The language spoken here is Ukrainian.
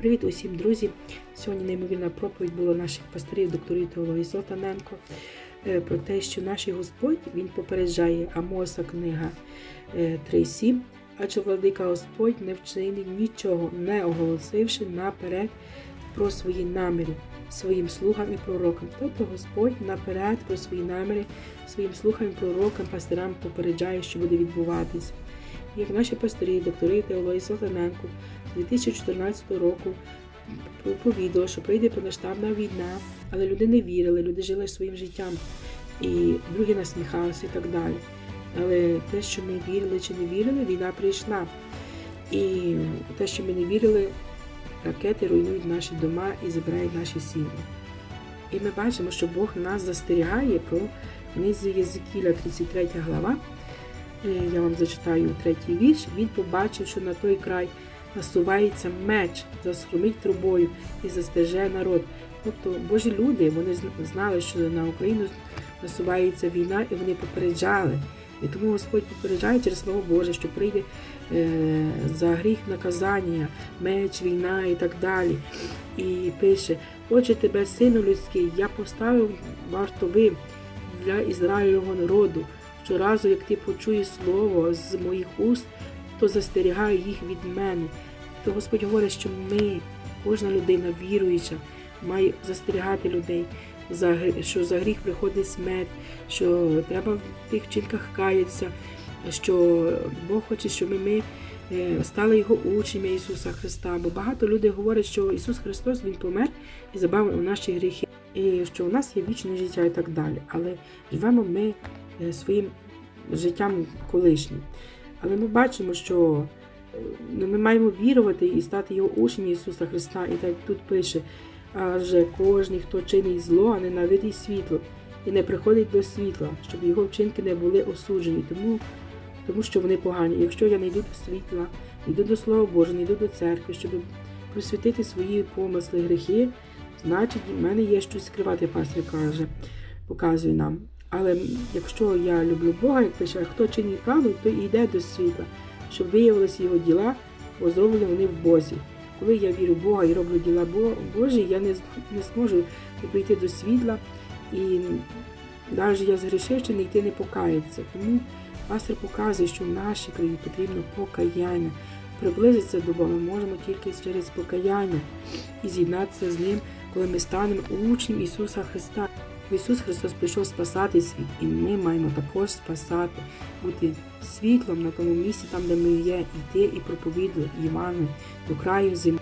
Привіт усім, друзі! Сьогодні неймовірна проповідь була наших пасторів, докторів теології Золотаненко е, про те, що наш Господь Він попереджає Амоса книга е, 3.7, адже владика Господь не вчинив нічого, не оголосивши наперед про свої наміри своїм слугам і пророкам. Тобто Господь наперед про свої наміри своїм слугам і пророкам, пастирам попереджає, що буде відбуватись. Як наші пастирі, доктори теології Золотаненко 2014 року проповідували, що прийде повноштабна війна, але люди не вірили, люди жили своїм життям, і другі насміхалися і так далі. Але те, що ми вірили чи не вірили, війна прийшла. І те, що ми не вірили, ракети руйнують наші дома і забирають наші сім'ї. І ми бачимо, що Бог нас застерігає про книзі Єзикіля, 33 глава. Е, Я вам зачитаю третій вірш. Він побачив, що на той край насувається меч, засхрумить трубою і застеже народ. Тобто Божі люди вони знали, що на Україну насувається війна, і вони попереджали. І тому Господь попереджає через Слово Боже, що прийде е, за гріх наказання, меч, війна і так далі. І пише: Отже, тебе, сину людський, я поставив вартовим для Ізраїльного народу. Щоразу, як ти почуєш слово з моїх уст, то застерігаю їх від мене. То Господь говорить, що ми, кожна людина віруюча, має застерігати людей, що за гріх приходить смерть, що треба в тих вчинках каятися, що Бог хоче, щоб ми е, стали його учнями Ісуса Христа. Бо багато людей говорять, що Ісус Христос Він помер і забавив наші гріхи, і що у нас є вічне життя і так далі. Але живемо ми своїм життям колишнім. Але ми бачимо, що ну, ми маємо вірувати і стати його учнями Ісуса Христа. І так тут пише, адже кожен, хто чинить зло, а ненавидить світло, і не приходить до світла, щоб його вчинки не були осуджені, тому, тому що вони погані. Якщо я не йду до світла, йду до Слова Божого, не йду до церкви, щоб просвітити свої помисли, гріхи, значить в мене є щось скривати, пастор каже, показує нам. Але якщо я люблю Бога, як пише, хто чинить правду, то і йде до світла, щоб виявилися його діла, бо зроблені вони в Бозі. Коли я вірю в Бога і роблю діла Божі, я не, не зможу прийти до світла і навіть я згрішив, чи не йти не покається. Тому пастор показує, що в нашій країні потрібно покаяння. Приблизитися до Бога ми можемо тільки через покаяння і з'єднатися з Ним, коли ми станемо учнем Ісуса Христа. Ісус Христос прийшов спасати світ, і ми маємо також спасати, бути світлом на тому місці, там, де ми є, йти і проповідувати Івану до краю землі.